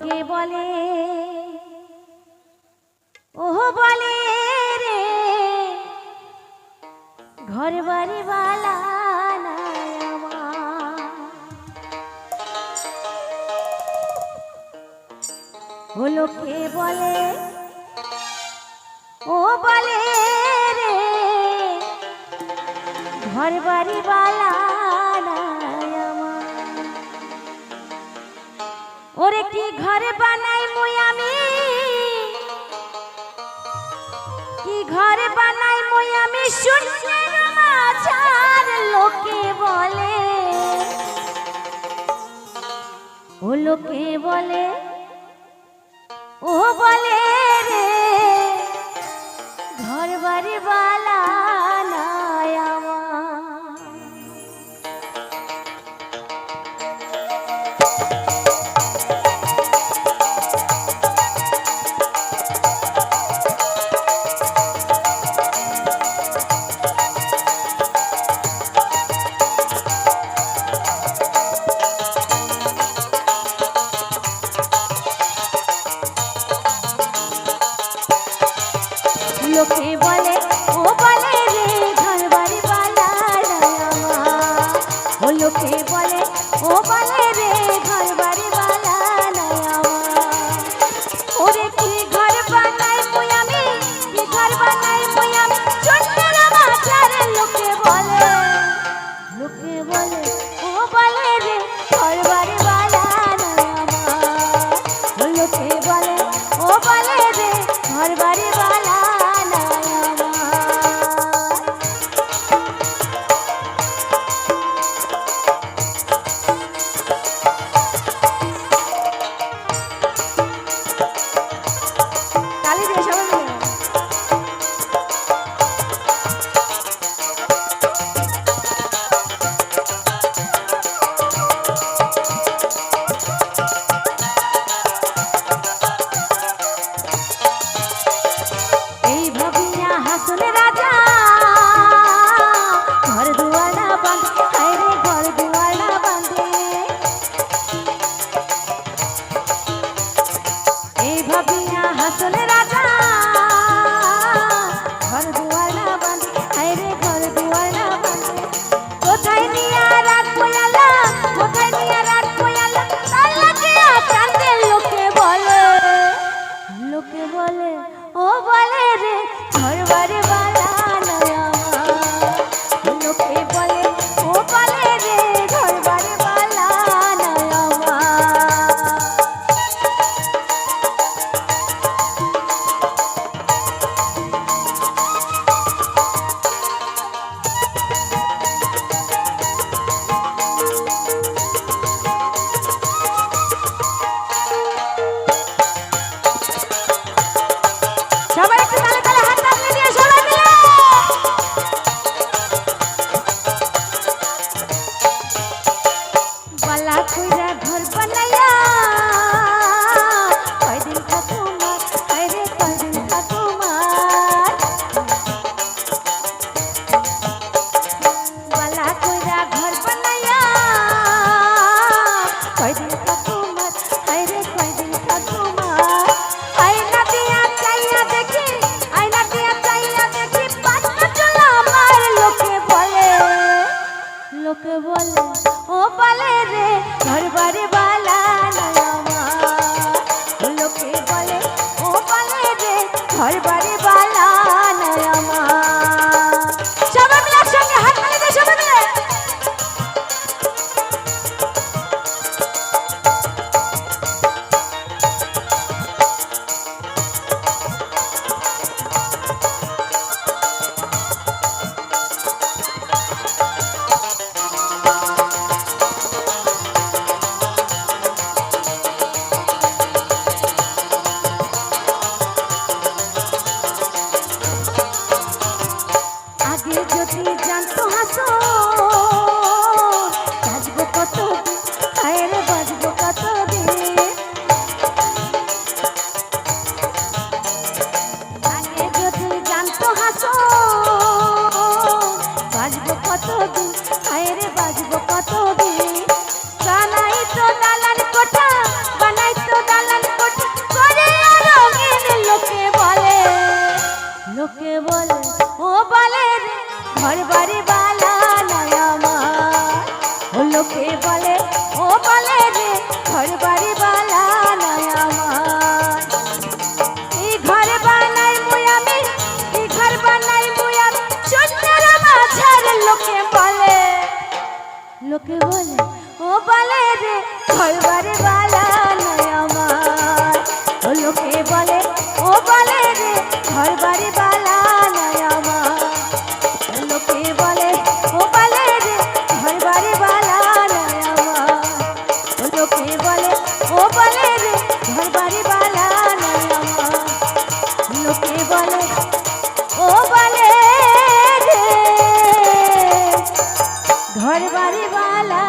লোকে বলে ওহ বলে রে ঘর বাড়ি বালা আমার। ও বলে ও বলে রে ঘর বাড়ি বালা ওরে কি ঘর বানাই মুই আমি? কি ঘর বানাই মুই আমি? শূন্যের মাঝার লোকে বলে। ও লোকে বলে, ও বলে রে, ঘর বাড়ি বালা লোকে বলে, ও বলে রে ঘর বাড়ি ও লোকে বলে, ও বলে রে ঘর বাড়ি ওরে কি ঘর বানাই মুই আমি, কি ঘর বানাই মুই আমি? চন্ডাল মাঝার লোকে বলে লোকে বলে, ও বলে রে ঘর বাড়ি 这边小妹妹 ও বলে রে ঝড় বারে ও পালে রে ঘর বাড়ি বালা লোকে বলে ও পালে রে ঘর বাড়ি ঘর বাড়ি বালা নয় আমার। ও লোকে বলে, ও বলে রে ঘর বাড়ি বালা নয় আমার। এই ঘর বানাই মুই আমি এই ঘর বানাই মুই আমি সুন্দর মাঝার লোকে ও লোকে বলে? ও বলে ঘর বাড়ি বালা